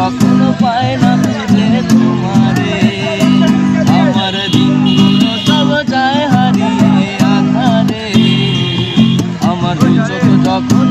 কখনো পায় না খুঁজে তোমারে। আমার দিনগুলো সব যায় হারিয়ে আধারে। আমার চোখ যখন